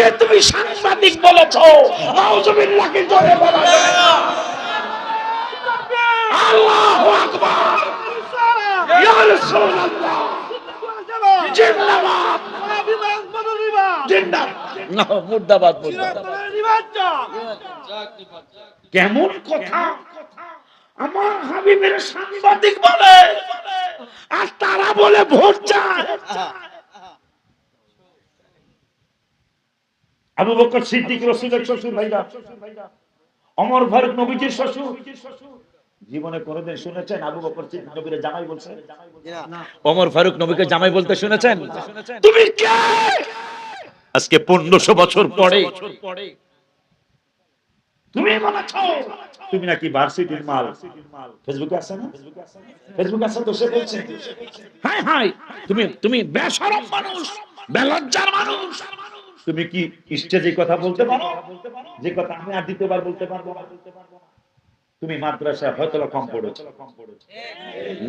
আমাকে তুমি সাংবাদিক বলেছ নাউজুবিল্লাহকে জোরে বলা যায় না। আল্লাহু আকবার। ইয়া রাসূলুল্লাহ। জিন্দাবাদ। মুর্দাবাদ কেমন কথা? আমার হাবিবের সাংবাদিক বলে আর তারা বলে ভোট চায়। আবু বকর সিদ্দিক রসুলের শ্বশুর ভাইরা, অমর ফারুক নবীজির শ্বশুর। তুমি নাকি মাল। ফেসবুকে না? ফেসবুকে তো সে বলছে। হাই হাই তুমি তুমি মানুষ, বেলজ্জার মানুষ। তুমি কি স্টেজে কথা বলতে পারো? যে কথা আমি আর দ্বিতীয়বার বলতে পারব তুমি মাদ্রাসায় হয়তো কম পড়েছো।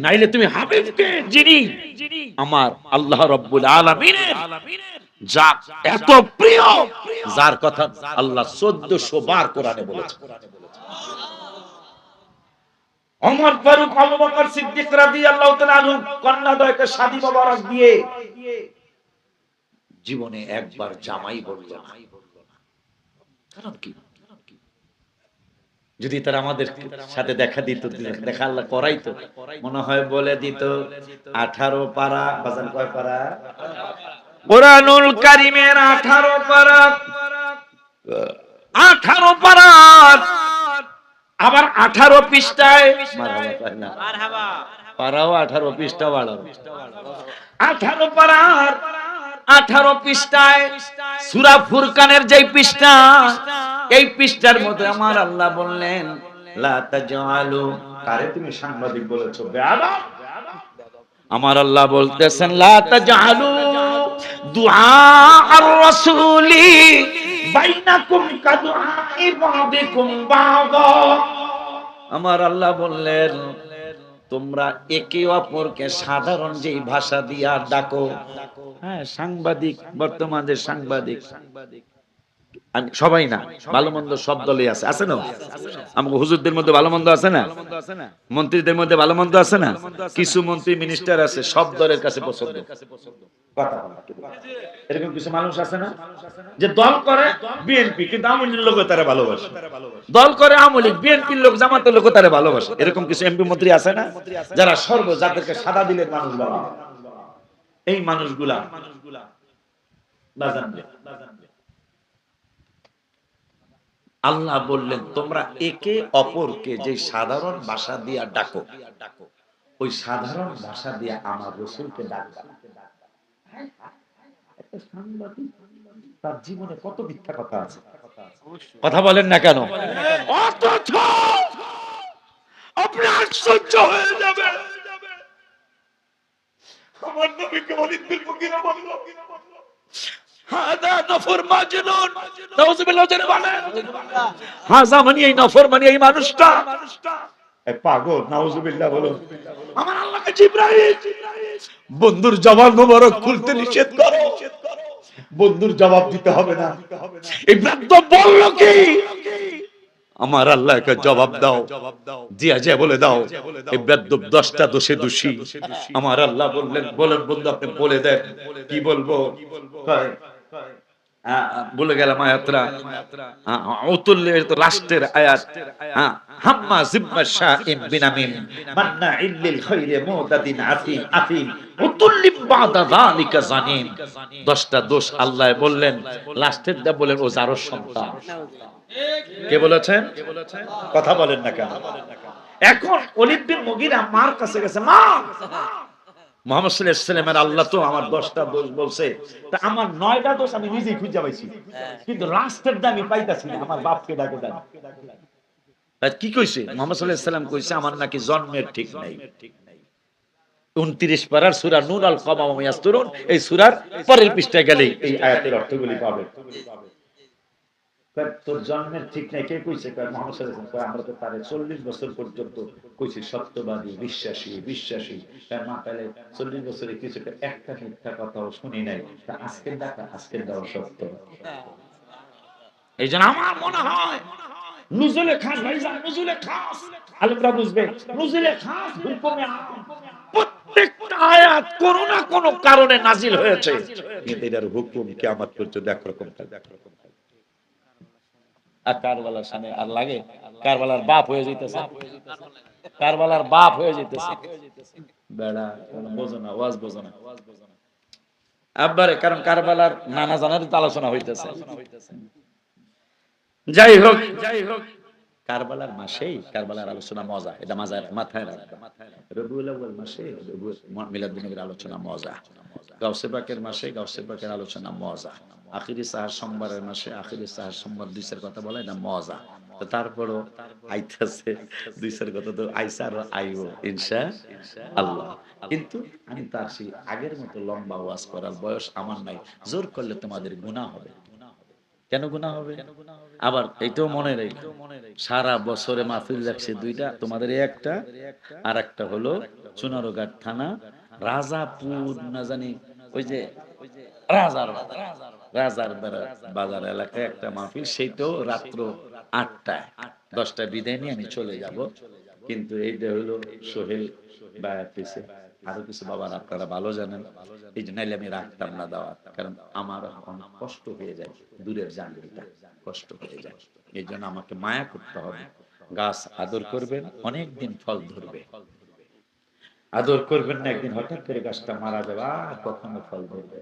নাইলে তুমি হাবিবকে যিনি আমার আল্লাহ রব্বুল আলামিনের যা এত প্রিয়, যার কথা আল্লাহ চোদ্দশো বার কোরআনে বলেছে। অমর ফারুক আবু বকর সিদ্দিক রাদিয়াল্লাহু তাআলা আনহু কন্যাদ্বয়কে শাদী মোবারক দিয়ে জীবনে একবার জামাই বলল না। কারণ কি? যদি তারা আমাদের সাথে দেখা দিত, দেখা আল্লাহ করাইতো, মনে হয় বলে দিত, আঠারো পারা, বাজান কয় পারা? কোরআনুল কারিমের আঠারো পারা। আঠারো পারা। আবার আঠারো পৃষ্ঠায় পারাও আঠারো পৃষ্ঠা বাড়াও। আঠারো পারার আঠারো পৃষ্ঠায় সুরা ফুরকানের যে পৃষ্ঠা এই পৃষ্ঠার মধ্যে আমার আল্লাহ বললেন লা কারে তুমি সাংবাদিক বলেছ? বেয়াদব আমার আল্লাহ বলতেছেন লা দুআ আর রাসূলি বাইনাকুম কাদুআ ইবাদিকুম বাদা। আমার আল্লাহ বললেন তোমরা একে অপরকে সাধারণ যেই ভাষা দিয়া ডাকো। হ্যাঁ সাংবাদিক, বর্তমান সাংবাদিক। আমি, সবাই না ভালো মন্দ সব দলে আছে। আছে না? আমাকে হুজুরদের মধ্যে ভালো মন্দ আছে না? মন্ত্রীদের মধ্যে ভালো মন্দ আছে না? কিছু মন্ত্রী মিনিস্টার আছে, সব দলের কাছে পছন্দ। যারা সর্ব যাদেরকে সাদা দিলের মানুষ হয়। এই মানুষগুলা আল্লাহ বললেন, তোমরা একে অপরকে যে সাধারণ ভাষা দিয়া ডাকো, ওই সাধারণ ভাষা দিয়া আমার রসুলকে ডাকবা। তার জীবনে কত মিথ্যা কথা আছে? কথা বলেন না কেন? অথচ আপনি আশ্চর্য হয়ে যাবে। আমার নবীকে ওয়ালিদ বিন মুগিরা বলল হাদা নফর মাজনুন। নাউজুবিল্লাহ জেনে বলেন। হাজা মানে এই নফর মানে এই মানুষটা। পাগল নাউজুবিল্লাহ বলো। আমার আল্লাহকে জিব্রাইল। বন্ধুর জবান মোবারক খুলতে নিষেধ করো। বন্ধুর জবাব দিতে হবে না। ইব্রাহিম তো বলল কি? আমার আল্লাহ আল্লাহকে জবাব দাও। জিয়া জিয়া বলে দাও। এই বেদ্যপ দশটা দোষে দোষী। আমার আল্লাহ বললেন বলেন বন্ধু আপনি বলে দেন। কি বলব? বলে গেলাম আয়াতরা অতুল্যের তো রাষ্ট্রের আয়াত। আ, হাম্মা বিনামিন মান্না ইল্লিল উতুল্লিম বাদা জানিম। দশটা দোষ আল্লাহ বললেন লাস্টের দা বলেন ও যারো সন্তান। কে বলেছেন? কথা বলেন না কেন? এখন বিন মুগিরা মার কাছে গেছে মা! মোহাম্মদ সাল্লাল্লাহু আলাইহি আল্লাহ তো আমার 10টা দোষ বলছে। তা আমার 9টা দোষ আমি নিজেই খুঁজে পাইছি। কিন্তু লাস্টের দা আমি পাইতাছি না, আমার বাপকে ডাকে কি কইছে? মোহাম্মদ আলাইহি কইছে, আমার নাকি জন্মের ঠিক নাই। 29 পারার সূরা নূর আল কমাম এই সূরার পরের পৃষ্ঠায় গেলেই এই আয়াতের অর্থগুলি পাবে। তোর জন্মের ঠিক নাই কে কইছে? মোহাম্মদ আমরা তো তারে চল্লিশ বছর পর্যন্ত কইছি সত্যবাদী বিশ্বাসী বিশ্বাসী। কয়, মা তাহলে চল্লিশ বছরে কিছু একটা- মিথ্যা কথাও শুনি নাই। তা আজকের দেখা আজকের দেওয়া সত্য। এই জন্য আমার মনে হয় নুজুলে খাস ভাইজান নুজুলে খাস। আলেমরা বুঝবে নুজুলে খাস হুকুমে প্রত্যেকটা আয়াত কোন না কোন কারণে নাজিল হয়েছে। কিন্তু এটার হুকুম কিয়ামত পর্যন্ত একরকম থাকবে। একরকম আর কারবালার সামনে আর লাগে। কারবালার বাপ হয়ে যাইতেছে। কারবালার বাপ হয়ে হইতেছে। যাই হোক যাই হোক মাসেই মজা, এটা মাজার মাথায় মিলাদ আলোচনা মজা। গাউসে পাকের মাসে গাউসে পাকের আলোচনা মজা। আখিরি সাহার সোমবারের মাসে আখিরি সাহার সোমবার দুইসের কথা বলে এটা মজা। তো তারপরও আইতাছে দুইসের কথা তো আইসা আর আইবো, ইনশা আল্লাহ। কিন্তু আমি তার সেই আগের মতো লম্বা ওয়াজ করার বয়স আমার নাই, জোর করলে তোমাদের গুনাহ হবে। কেন গুণা হবে? আবার এইটাও মনে নেই, সারা বছরে মাহফিল রাখছে দুইটা, তোমাদের একটা আর একটা হলো চুনারোঘাট থানা, রাজাপুর না জানি, ওই যে রাজার বাজার। রাজার বাজার- বাজার এলাকায় একটা মাহফিল, সেইটাও রাত্র আটটায়। দশটায় বিদায় নিয়ে আমি চলে যাব। কিন্তু এইটা হলো সোহেল হইছে। আরও কিছু বাবার আপনারা ভালো জানেন। এই জন্য আমি রাখতাম না দাওয়াত, কারণ আমার অনেক কষ্ট হয়ে যায়, দূরের জানবিটা কষ্ট হয়ে যায়। এই জন্য আমাকে মায়া করতে হবে। গাছ আদর করবেন অনেক দিন ফল ধরবে। আদর করবেন না, একদিন হঠাৎ করে গাছটা মারা যাবে, আর কখনো ফল ধরবে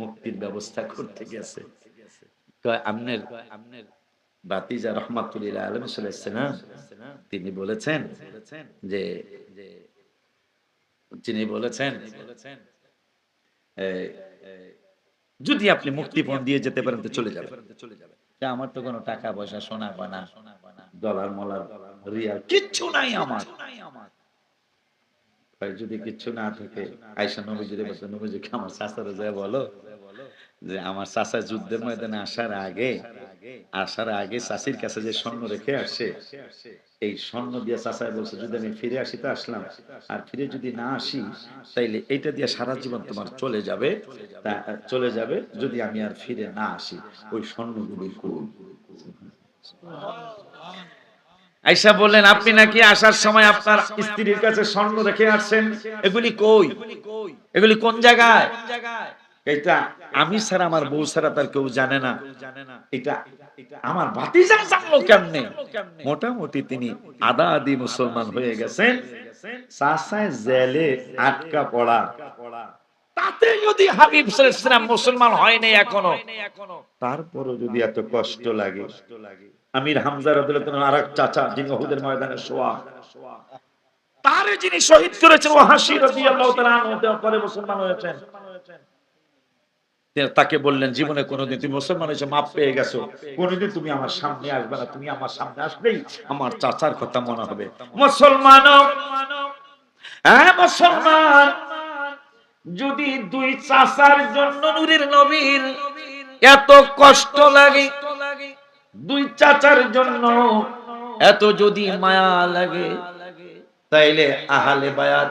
মুক্তির ব্যবস্থা করতে গেছে। বাতিজা রহমাতুল্লাহ আলম তিনি বলেছেন যে বলেছেন যদি আপনি মুক্তিপণ দিয়ে যেতে পারেন তো চলে যাবেন। তা আমার তো কোনো টাকা পয়সা, সোনা বানা ডলার মলার রিয়াল, কিচ্ছু নাই আমার। যদি কিচ্ছু না থাকে আয়সা নবীজিরে বলছে নবীজিকে আমার শাস্ত্রে যায় বলো? যে আমার চাচা যুদ্ধের ময়দানে আসার আগে আসার আগে চাষির কাছে যে স্বর্ণ রেখে আসে, এই স্বর্ণ দিয়ে চাচাই বলছে, যদি আমি ফিরে আসি তো আসলাম। আর ফিরে যদি না আসি, তাইলে এইটা দিয়ে সারা জীবন তোমার চলে যাবে। তা, চলে যাবে যদি আমি আর ফিরে না আসি। ওই স্বর্ণগুলি কই? আইসা বললেন, আপনি নাকি আসার সময় আপনার স্ত্রীর কাছে স্বর্ণ রেখে আসছেন? এগুলি কই? এগুলি কোন জায়গায়? এটা আমি ছাড়া, আমার বউ ছাড়া তার কেউ জানে না। এটা আমার ভাতিজা জানলো কেমনে? মোটামুটি তিনি আদা আদি মুসলমান হয়ে গেছেন। চাষায় জেলে আটকা পড়া। তাতে যদি হাবিব মুসলমান হয় নাই এখনও, তারপরও যদি এত কষ্ট লাগে। আমির হামজা রাদিয়াল্লাহু তাআলা আরেক চাচা, যিনি উহুদের ময়দানে শোয়া। তারে যিনি শহীদ করেছেন ওয়াহাশি রাদিয়াল্লাহু তাআলা পরে মুসলমান হয়েছেন। তাকে বললেন, জীবনে কোনোদিন তুমি মুসলমান হয়েছে, মাপ পেয়ে গেছো। কোনোদিন তুমি আমার সামনে আসবে না, তুমি আমার সামনে আসবেই আমার চাচার কথা মনে হবে। মুসলমান হ্যাঁ মুসলমান। যদি দুই চাচার জন্য নূরের নবীর এত কষ্ট লাগে দুই চাচার জন্য। এত যদি মায়া লাগে তাইলে আহালে বায়াত।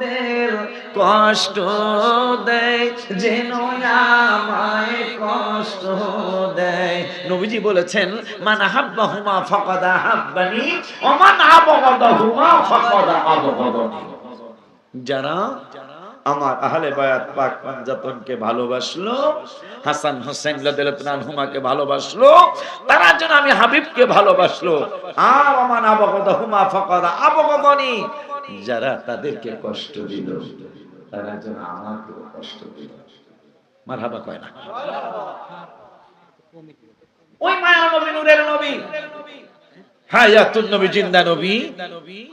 ওদের কষ্ট দেয়, যেন আমায় কষ্ট দেয়। নবীজি বলেছেন, মান হাব্বা হুমা ফাকাদা হাব্বানি ও মান আবগাদা হুমা ফাকাদা আবগাদানি যারা আমার আহলে বায়াত পাক পাঞ্জাতনকে ভালোবাসলো, হাসান হোসেন রাদিয়াল্লাহু হুমাকে ভালোবাসলো, তারা যেন আমি হাবিবকে ভালোবাসলো। আর আমার আবগদা হুমা ফাকাদা আবগদানি যারা তাদেরকে কষ্ট দিল, তারা যেন আমাকে কষ্ট দিল। মারহাবা কয় না। ওই মায়া নবী, নূরের নবী। হায়াতুন নবী, জিন্দা নবী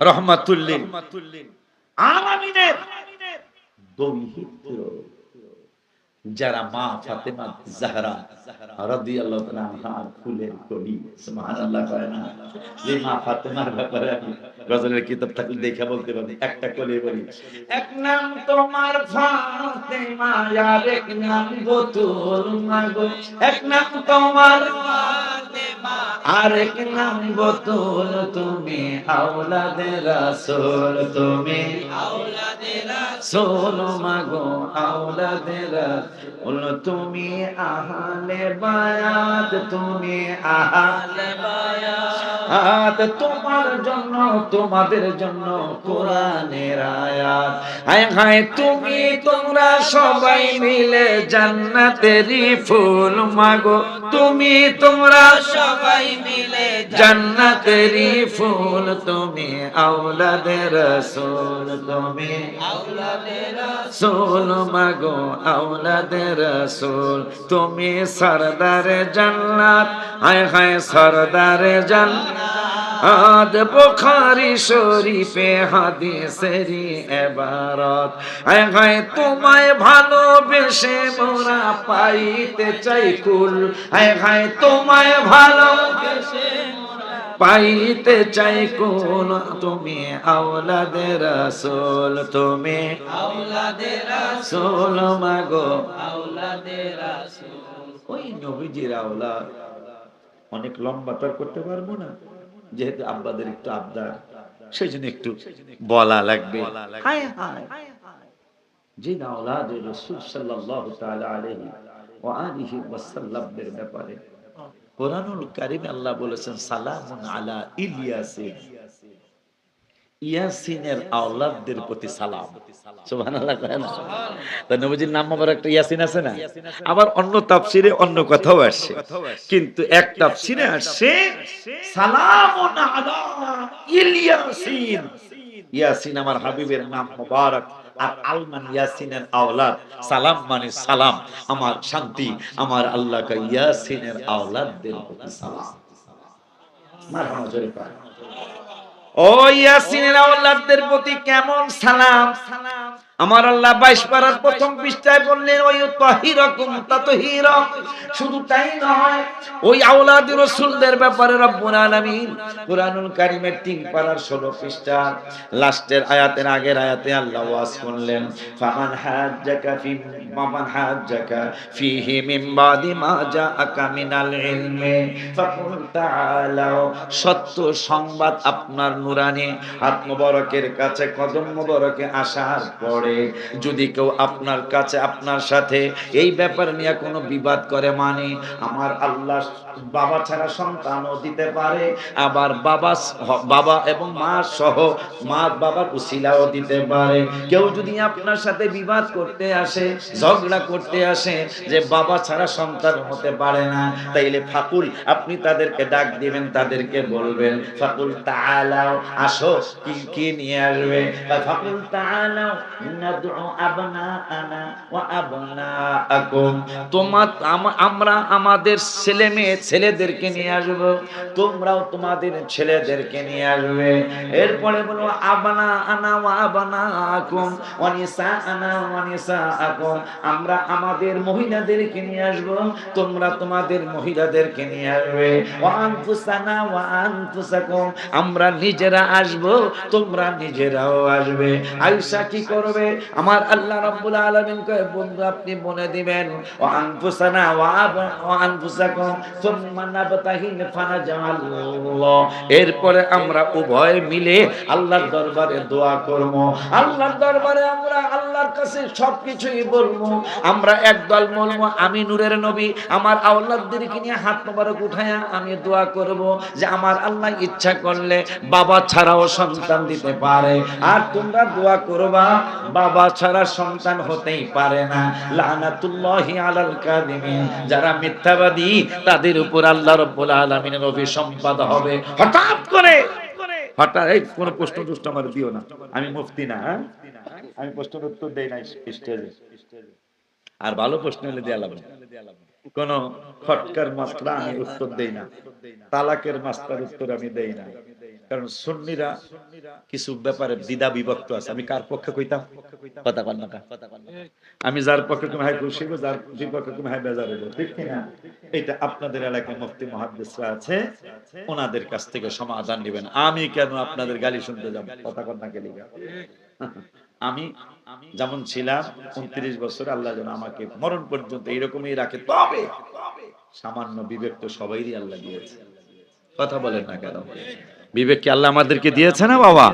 রহমাতুল্লিন আলামিনের যারা মা ফাতেমা জাহরা রাদিয়াল্লাহু তাআলা ফুলের কলি সুবহানাল্লাহ কয় না। যে মা ফাতেমার ব্যাপারে আমি গজলের কিতাব থাকলে দেখে বলতে পারি, একটা কলি বলি, এক নাম তোমার ফাতেমা, আর এক নাম বতুল মাগো, এক নাম তোমার ফাতেমা। আর এক নাম তুমি তুমি মাগো তুমি বায়াত তুমি বায়াত, তোমার জন্য, তোমাদের জন্য কোরআনের আয়াত। হায় হায়, তুমি তোমরা সবাই মিলে জান্নাতেরই ফুল, মাগো, তুমি তোমরা সবাই মিলে জান্নাতেরই ফুল তুমি, আওলাদের রাসূল তুমি। রাসূল মাগো, আওলাদের রাসূল তুমি। সরদারে জান্নাত, হায় হায় সরদারে জান্নাত। আদ বুখারী শরীফে হাদিসেরই এবারত হায় হায় তোমায় ভালোবেসে মোরা পাইতে চাই কুল। হায় হায় তোমায় ভালোবেসে পাইতে চাই কোন তুমি আওলাদের রাসূল তুমি আওলাদের রাসূল মাগো। আওলাদের রাসূল। ওই নবীজির আওলাদ। অনেক লম্বা তর করতে পারব না? যেহেতু আব্বাদের একটু আবদার সেই জন্য একটু বলা লাগবে। হায় হায়। যে আওলাদ রাসূল সাল্লাল্লাহু তাআলা আলাইহি ওয়া আলিহি ওয়াসাল্লামের ব্যাপারে। কোরআনুল কারিম আল্লাহ বলেছেন সালামুন আলা ইলিয়াসিন। ইয়াসিনের আওলাদদের প্রতি সালাম। সুবহানাল্লাহ তা নবীজির নাম ইয়াসিন আছে না? আবার অন্য তাফসিরে অন্য কথাও আসছে। কিন্তু এক তাফসিরে আসছে, সালামুন আলা ইলিয়াসিন ইয়াসিন। আমার হাবিবের নাম মুবারক আর আলমান ইয়াসিনের আওলাদ। সালাম মানে সালাম। আমার শান্তি, আমার আল্লাহ ইয়াসিনের আওলাদদের প্রতি সালাম। মারহামা ও ইয়াসিনের আওলাদদের প্রতি কেমন সালাম? আমার আল্লাহ বাইশ পারার প্রথম পৃষ্ঠায় বললেন ওই তাহিরকুম তাতহিরা। শুধু তাই নয়, ওই আওলাদ রাসূলদের ব্যাপারে রব্বুল আলামিন তিন পারার 16 পৃষ্ঠা লাস্টের আয়াতের আগের আয়াতে আল্লাহ ওয়াজ ফি মামান হাজ্জাকা ফিহি মিন বাদি মা ফাকুল তাআলাও সত্য সংবাদ আপনার নুরানি, হাত মোবারকের কাছে, কদম মোবারকে আসার পরে যদি কেউ আপনার কাছে, আপনার সাথে এই ব্যাপার নিয়ে কোনো বিবাদ করে মানে আমার আল্লাহ বাবা ছাড়া সন্তানও দিতে পারে, আবার বাবা বাবা এবং মা সহ মা বাবার উসিলাও দিতে পারে। কেউ যদি আপনার সাথে বিবাদ করতে আসে, ঝগড়া করতে আসে, যে বাবা ছাড়া সন্তান হতে পারে না, তাইলে ফাকুল আপনি তাদেরকে ডাক দিবেন, তাদেরকে বলবেন, ফাকুল তাআলাও, আসো, কি কি নিয়ে আসবে? ফাকুল তাআলাও ওয়া আবনাআকুম তোমার আম- আমরা আমাদের ছেলে মেয়ে ছেলেদেরকে নিয়ে আসব, তোমরাও তোমাদের ছেলেদেরকে নিয়ে আসবে। এরপরে বলো আবানা আনা ওয়া আবানা আকুম ওয়ানিসা আনা ওয়ানিসা আকুম আমরা আমাদের মহিলাদেরকে নিয়ে আসব, তোমরা তোমাদের মহিলাদেরকে নিয়ে আসবে। ওয়া ওয়া আমরা নিজেরা আসব, তোমরা নিজেরাও আসবে। আয়েশা কি করবে? করে আমার আল্লাহ রাব্বুল আলামিন কয় বন্ধু আপনি মনে দিবেন, ও আনফুসানা ওয়া ওয়া আনফুসাকুম, সুম্মা নাবতাহিন ফানাজাল্লাহ এরপরে আমরা উভয় মিলে আল্লাহর দরবারে দোয়া করব। আল্লাহর দরবারে আমরা আল্লাহর কাছে সবকিছুই বলব। আমরা একদল বলব, আমি নূরের নবী, আমার আওলাদদেরকে নিয়ে হাত মোবারক উঠায়া আমি দোয়া করব যে আমার আল্লাহ ইচ্ছা করলে বাবা ছাড়াও সন্তান দিতে পারে। আর তোমরা দোয়া করবা বাবা ছাড়া সন্তান হতেই পারে না। লানাতুল্লাহি আলাল কাদিমিন। যারা মিথ্যাবাদী, তাদের উপর আল্লাহ রাব্বুল আলামিনের অভিসম্পাদ হবে। হঠাৎ করে, হঠাৎ এই কোন প্রশ্ন টুষ্ট আমার দিও না। আমি মুফতি না হ্যাঁ? আমি প্রশ্নের উত্তর দেই না স্টেজে। আর ভালো প্রশ্ন হলে দেয়া লাগবে কোন খটকার মাস্টার আমি উত্তর দেই না। তালাকের মাস্টার উত্তর আমি দেই না। কারণ সুন্নিরা কিছু ব্যাপারে দ্বিধা বিভক্ত আছে। আমি কার পক্ষে কইতাম? কথা কন না আমি যার পক্ষে তুমি হাই খুশি হইবো, যার বিপক্ষে তুমি হাই বেজার হইবো। ঠিক না এটা আপনাদের এলাকায় মুফতি মহাদ্দেশরা আছে ওনাদের কাছ থেকে সমাধান নেবেন। আমি কেন আপনাদের গালি শুনতে যাব? কথা কন না গেলি আমি যেমন ছিলাম উনত্রিশ বছর আল্লাহ যেন আমাকে মরণ পর্যন্ত এইরকমই রাখে তবে সামান্য বিবেক তো সবাইরই আল্লাহ দিয়েছে। কথা বলেন না কেন? বিবেক কি আল্লাহ আমাদেরকে দিয়েছে না বাবা?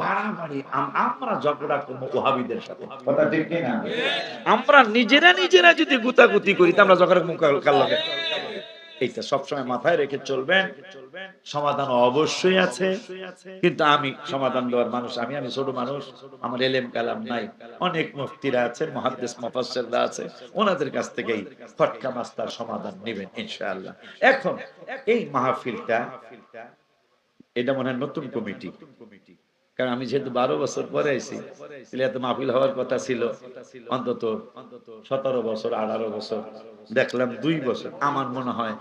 বাড়াবাড়ি আমরা ঝগড়া করব ওহাবিদের সাথে। কথা ঠিক না? আমরা নিজেরা নিজেরা যদি গুতাগুতি করি আমরা ঝগড়া লাগে। এইটা সবসময় মাথায় রেখে চলবেন। সমাধান অবশ্যই আছে। কিন্তু আমি সমাধান দেওয়ার মানুষ আমি আমি ছোট মানুষ আমার এলেম কালাম নাই। অনেক মুফতিরা আছেন মহাদ্দেশ মুফাসসিররা আছে। ওনাদের কাছ থেকেই ফটকা মাস্তার সমাধান নেবেন ইনশাআল্লাহ। এখন এই মাহফিলটা এটা মনে হয় নতুন কমিটি। কারণ আমি যেহেতু বারো বছর পরে আইছি সিলেটে মাহফিল হওয়ার কথা ছিল। অন্তত সতেরো বছর, আঠারো বছর, দেখলাম দুই বছর। আমার মনে হয়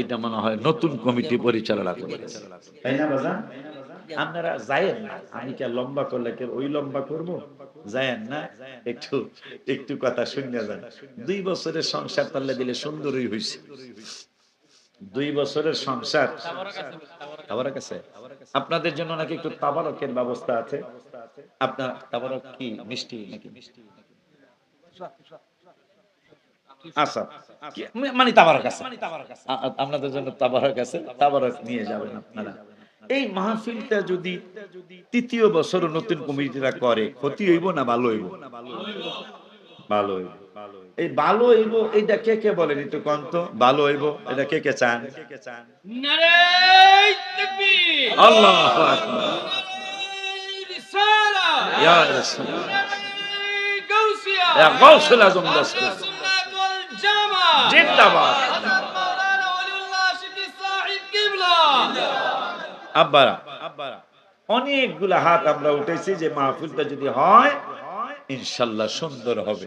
এটা মনে হয় নতুন কমিটি পরিচালনা আপনারা যায়েন না। আমি কে লম্বা করলে কে ওই লম্বা করব? যায়েন না? একটু একটু কথা শুনে যান। দুই বছরের সংসার তাহলে দিলে সুন্দরই দুই বছরের সংসার তাবারক কাছে আপনাদের জন্য নাকি একটু তাবারকের ব্যবস্থা আছে? আপনার তাবারক কি, মিষ্টি নাকি? আচ্ছা মানে তৃতীয় নতুন কমিটিরা করে, ক্ষতি হইব না ভালো হইব? ভালো এই ভালো হইব, এইটা কে কে বলেন একটু কন্ত ভালো হইব, এটা কে কে চান? আল্লাহ ইয়া রাসূল ইয়া গাউসুল আজম জিন্দাবাদ। আব্বারা আব্বারা অনেকগুলা হাত আমরা উঠেছি যে মাহফিলটা যদি হয় ইনশাল্লাহ সুন্দর হবে।